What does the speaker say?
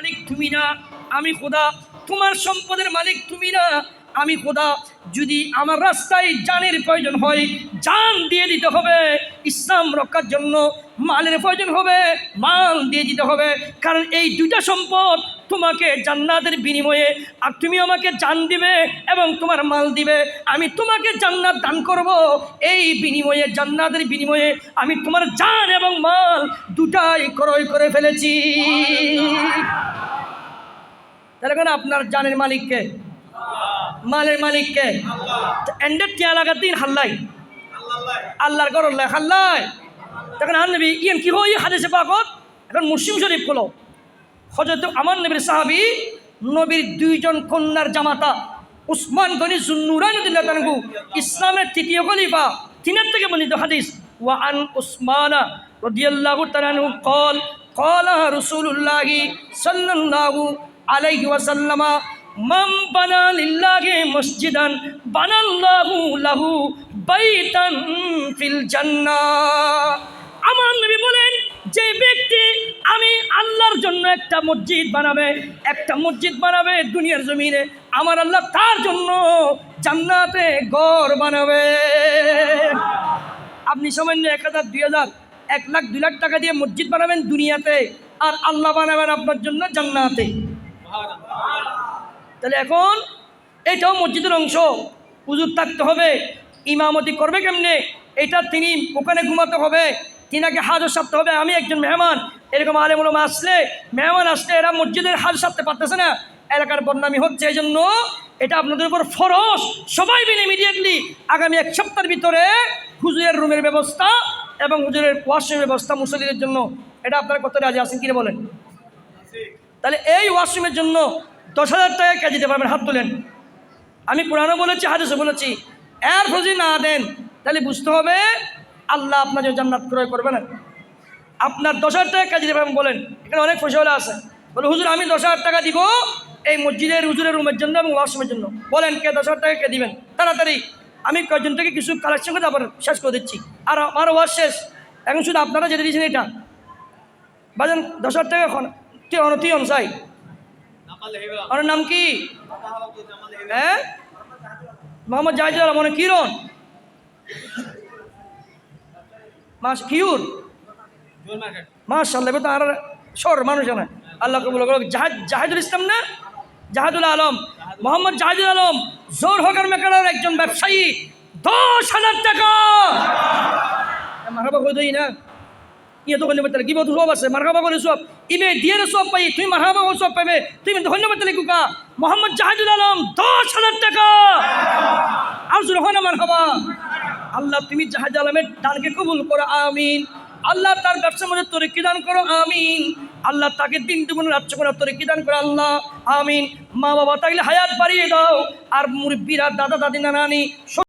মালিক তুমি না আমি খোদা তোমার সম্পদের মালিক তুমি না। আমি খোদা, যদি আমার রাস্তায় জানের প্রয়োজন হয়, জান দিয়ে দিতে হবে। ইসলাম রক্ষার জন্য মালের প্রয়োজন হবে, মাল দিয়ে দিতে হবে। কারণ এই দুইটা সম্পদ তোমাকে জান্নাতের বিনিময়ে, আর তুমি আমাকে জান দিবে এবং তোমার মাল দিবে। আমি তোমাকে জান্নাত দান করব। এই বিনিময়ে, জান্নাতের বিনিময়ে আমি তোমার জান এবং মাল দুটাই ক্রয় করে ফেলেছি। তাহলে কেন আপনার জানের মালিককে মালের মালিককে এন্ডের টিয়া লাগার দিন হাল্লাই। আল্লাহর গর হাল্লাই তখন আর নবী, ইয়েন কি হই হাদেসে পাকত, এখন মুসলিম শরীফ হলো হজরত আমার নবীর সাহাবি, নবীর দুইজন কন্যার জামাতা, উসমান গনি জুন্নুরানু ইসলামের তৃতীয় খলিফা, তিনের থেকে বর্ণিত হাদিস। ওয়ান উসমানা রদিয়াল্লাহু তালানহু কল কলাহ রসুল্লাহি সাল্লাল্লাহু আলাইহি ওয়াসাল্লামা মাম বানা মসজিদান, বানাল্লাহু লাহু বাইতান ফিল জান্নাহ। আমার নবী বলেন, যে ব্যক্তি আমি আল্লাহর জন্য একটা মসজিদ বানাবে, একটা মসজিদ বানাবে দুনিয়ার জমিনে, আমার আল্লাহ তার জন্য জান্নাতে ঘর বানাবে। আপনি সামান্য এক হাজার, দুই হাজার, এক লাখ, দুই লাখ টাকা দিয়ে মসজিদ বানাবেন দুনিয়াতে, আর আল্লাহ বানাবেন আপনার জন্য জান্নাতে। তাহলে এখন এটাও মসজিদের অংশ। হুজুর থাকতে হবে, ইমামতি করবে কেমনে? এটা তিনি ওখানে ঘুমাতে হবে, তিনাকে হাজর সারতে হবে। আমি একজন মেহমান, এরকম আলেমুলম আসলে, মেহমান আসলে এরা মসজিদের হাজ সারতে পারতেছে না। এলাকার বদনামি হচ্ছে এই জন্য এটা আপনাদের উপর ফরস সবাই মিলে ইমিডিয়েটলি আগামী এক সপ্তাহের ভিতরে হুজুরের রুমের ব্যবস্থা এবং হুজুরের ওয়াশরুমের ব্যবস্থা মুসলিদের জন্য। এটা আপনারা কত রাজি আছেন কিনে বলেন? তাহলে এই ওয়াশরুমের জন্য দশ হাজার টাকা কে দিতে পারবেন হাত তোলেন। আমি পুরানো বলেছি হাদিসে বলেছি। এর ফজি না দেন, তাহলে বুঝতে হবে আল্লাহ আপনার জন্য জান্নাত ক্রয় করবে না। আপনার দশ হাজার টাকা কাজে দেবেন বলেন, এখানে অনেক ফসলা আছে। বলে, হুজুর, আমি দশ হাজার টাকা দিব এই মসজিদের হুজুরের রুমের জন্য এবং ওয়াশরুমের জন্য। বলেন, কে দশ হাজার টাকা কে দিবেন? তাড়াতাড়ি। আমি কয়েকজন থেকে কিছু কালেকশন করে আবার শেষ করে দিচ্ছি। আর আমার ওয়াশ শেষ। এখন শুধু আপনারা যেতে দিয়েছেন এটা। বাজান, দশ হাজার টাকা এখন তুই অনতি অনসাই আমার নাম কি? হ্যাঁ? মোহাম্মদ জাহিদুল মনে কিরণ? মাস কিউর মাশাল্লাহ তো আর সর মানুষ না আল্লাহ কবুল জাহাজ জাহাজুল ইসলাম না? জাহাদুল আলম। মোহাম্মদ জাহাজুল আলম, জোর হকার মেকারের একজন ব্যবসায়ী, দশ হাজার টাকা! মারাবা দিই না। ইয়ে ধন্যবাদ তাহলে কি বলতো সব আছে, মারহাবা করে সব। ইমে সব পাই তুমি মারহাবা করে সব পাবে তুমি ধন্যবাদ তাহলে কুকা। মোহাম্মদ জাহাজুল আলম, দশ হাজার টাকা। আর হয় না মারহাবা। আল্লাহ, তুমি জাহাজ আলমের দানকে কবুল করো, আমিন। আল্লাহ তার ব্যবসার মধ্যে তরিকি দান করো, আমিন। আল্লাহ তাকে দিন দুগুণ রাজ্য করে তরিকি দান করো, আল্লাহ, আমিন। মা বাবা তাইলে হায়াত বাড়িয়ে দাও। আর মুরব্বীরা দাদা দাদি নানানি